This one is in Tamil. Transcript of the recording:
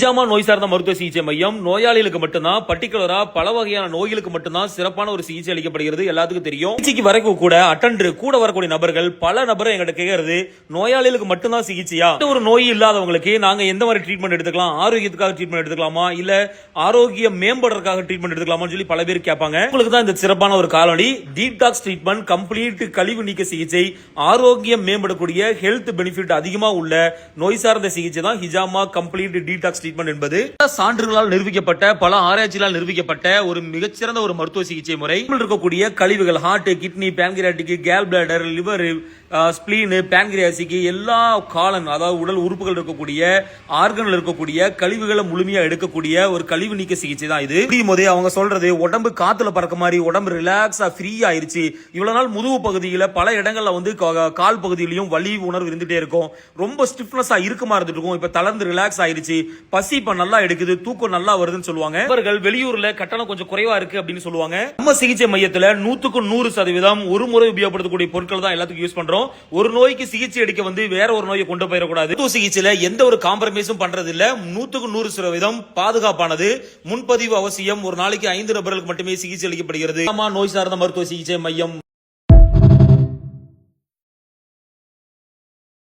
நிஜாமா நோய் சார்ந்த மருத்துவ சிகிச்சை மையம். நோயாளிகளுக்கு மட்டும்தான் பர்டிகுலரா பல வகையான நோய்களுக்கு மட்டும்தான் சிறப்பான ஒரு சிகிச்சை அளிக்கப்படுகிறது. எல்லாத்துக்கும் தெரியும். சிகிச்சைக்கு வரைக்கும் கூட அட்டன்று கூட வரக்கூடிய நபர்கள் பல நபரை எங்கிட்ட கேட்கறது நோயாளிகளுக்கு மட்டும்தான் சிகிச்சையா? எந்த ஒரு நோய் இல்லாதவங்களுக்கு நாங்க எந்த மாதிரி ட்ரீட்மெண்ட் எடுத்துக்கலாம்? ஆரோக்கியத்துக்காக ட்ரீட்மெண்ட் எடுத்துக்கலாமா? இல்ல ஆரோக்கியம் மேம்படுறதுக்காக ட்ரீட்மெண்ட் எடுத்துக்கலாமான்னு சொல்லி பல பேர் கேட்பாங்க. உங்களுக்கு தான் இந்த சிறப்பான ஒரு காலனி. டீடாக்ஸ் ட்ரீட்மெண்ட் கம்ப்ளீட் கழிவு நீக்க சிகிச்சை ஆரோக்கியம் மேம்படக்கூடிய ஹெல்த் பெனிஃபிட் அதிகமா உள்ள நோய் சார்ந்த சிகிச்சை தான் ஹிஜாமா கம்ப்ளீட் டீடாக்ஸ் ட்ரீட்மெண்ட் என்பது சான்றுகளால் நிரூபிக்கப்பட்ட பல ஆராய்ச்சிகளால் நிரூபிக்கப்பட்ட ஒரு மிகச்சிறந்த ஒரு மருத்துவ சிகிச்சை முறை. இருக்கக்கூடிய கழிவுகள் heart kidney pancreatic gall bladder liver spleen பேன்கிரியாசிக்கு எல்லா காலன் அதாவது உடல் உறுப்புகள் இருக்கக்கூடிய ஆர்கனில் இருக்கக்கூடிய கழிவுகளை முழுமையாக எடுக்கக்கூடிய ஒரு கழிவு நீக்க சிகிச்சை தான் இது. முடியும் போதே அவங்க சொல்றது உடம்பு காத்துல பறக்க மாதிரி உடம்பு ரிலாக்ஸாக ஃப்ரீ ஆயிருச்சு. இவ்வளோ நாள் முதுகு பகுதியில் பல இடங்களில் வந்து கால் பகுதியிலையும் வலி உணர்வு இருந்துகிட்டே இருக்கும். ரொம்ப ஸ்டிஃப்னஸாக இருக்குமா இருந்துட்டு இருக்கும். தளர்ந்து ரிலாக்ஸ் ஆயிருச்சு. பசி இப்போ நல்லா எடுக்குது தூக்கம் நல்லா வருதுன்னு சொல்லுவாங்க. இவர்கள் வெளியூரில் கட்டணம் கொஞ்சம் குறைவா இருக்கு அப்படின்னு சொல்லுவாங்க. நம்ம சிகிச்சை மையத்தில் நூற்றுக்கு நூறு சதவீதம் ஒரு முறை உபயோகப்படுத்தக்கூடிய பொருட்கள் தான் எல்லாத்துக்கும் யூஸ் பண்ணுறோம் பண்றோம் ஒரு நோய்க்கு சிகிச்சை அளிக்க வந்து வேற ஒரு நோயை கொண்டு போயிடக்கூடாது. மருத்துவ சிகிச்சையில எந்த ஒரு காம்ப்ரமைஸும் பண்றது இல்ல நூத்துக்கு நூறு சதவீதம் பாதுகாப்பானது. முன்பதிவு அவசியம். ஒரு நாளைக்கு ஐந்து நபர்களுக்கு மட்டுமே சிகிச்சை அளிக்கப்படுகிறது. நோய் சார்ந்த மருத்துவ சிகிச்சை மையம்.